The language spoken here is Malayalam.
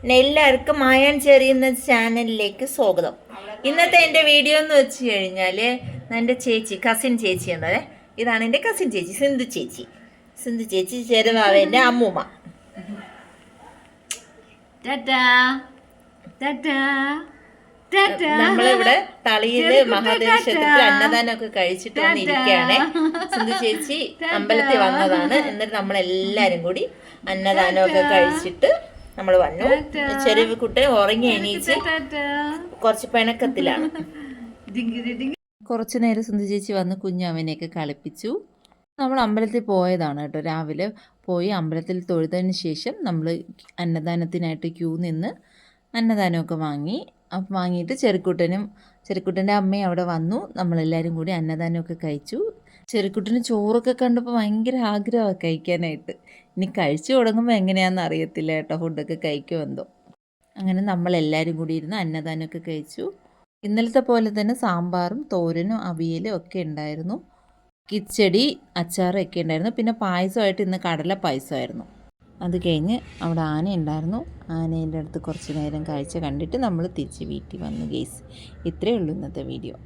പിന്നെ എല്ലാവർക്കും മായാൻ ചെറിയുന്ന ചാനലിലേക്ക് സ്വാഗതം. ഇന്നത്തെ എന്റെ വീഡിയോ എന്ന് വെച്ച് കഴിഞ്ഞാൽ എന്റെ ചേച്ചി കസിൻ ചേച്ചി ഉണ്ടേ ഇതാണ് എന്റെ കസിൻ ചേച്ചി സിന്ധു ചേച്ചി. സിന്ധു ചേച്ചി ചെറുവാവേന്റെ അമ്മൂമ്മ. നമ്മളിവിടെ തളിയിൽ മഹാദേശത്തിൽ അന്നദാനമൊക്കെ കഴിച്ചിട്ട് വന്നിരിക്കുകയാണ്. സിന്ധു ചേച്ചി അമ്പലത്തിൽ വന്നതാണ്. എന്നിട്ട് നമ്മളെല്ലാരും കൂടി അന്നദാനമൊക്കെ കഴിച്ചിട്ട് നമ്മൾ വന്നു. ചെറിയ കുട്ടി ഉറങ്ങി എണീച്ച് കുറച്ച് പിണക്കത്തിലാണ്. കുറച്ചു നേരം സിന്ധു ചേച്ചി വന്ന് കുഞ്ഞവനെയൊക്കെ കളിപ്പിച്ചു. നമ്മൾ അമ്പലത്തിൽ പോയതാണ് കേട്ടോ. രാവിലെ പോയി അമ്പലത്തിൽ തൊഴുതതിന് ശേഷം നമ്മൾ അന്നദാനത്തിനായിട്ട് ക്യൂ നിന്ന് അന്നദാനമൊക്കെ വാങ്ങി. അപ്പം വാങ്ങിയിട്ട് ചെറുക്കുട്ടനും ചെറുക്കുട്ടന്റെ അമ്മയും അവിടെ വന്നു. നമ്മളെല്ലാവരും കൂടി അന്നദാനമൊക്കെ കഴിച്ചു. ചെറുക്കുട്ടന് ചോറൊക്കെ കണ്ടപ്പോൾ ഭയങ്കര ആഗ്രഹമാണ് കഴിക്കാനായിട്ട്. ഇനി കഴിച്ചു തുടങ്ങുമ്പോൾ എങ്ങനെയാണെന്ന് അറിയത്തില്ല കേട്ടോ ഫുഡൊക്കെ കഴിക്കുമെന്തോ അങ്ങനെ നമ്മളെല്ലാവരും കൂടി ഇരുന്ന് അന്നദാനമൊക്കെ കഴിച്ചു. ഇന്നലത്തെ പോലെ തന്നെ സാമ്പാറും തോരനും അവിയലും ഒക്കെ ഉണ്ടായിരുന്നു. കിച്ചടി അച്ചാറും ഒക്കെ ഉണ്ടായിരുന്നു. പിന്നെ പായസമായിട്ട് ഇന്ന് കടല പായസമായിരുന്നു. അത് കഴിഞ്ഞ് അവിടെ ആന ഉണ്ടായിരുന്നു. ആനേന്റെ അടുത്ത് കുറച്ച് നേരം കാഴ്ച കണ്ടിട്ട് നമ്മൾ തിരിച്ച് വീട്ടിൽ വന്നു ഗെയ്സ് ഇത്രയേ ഉള്ളൂ ഇന്നത്തെ വീഡിയോ.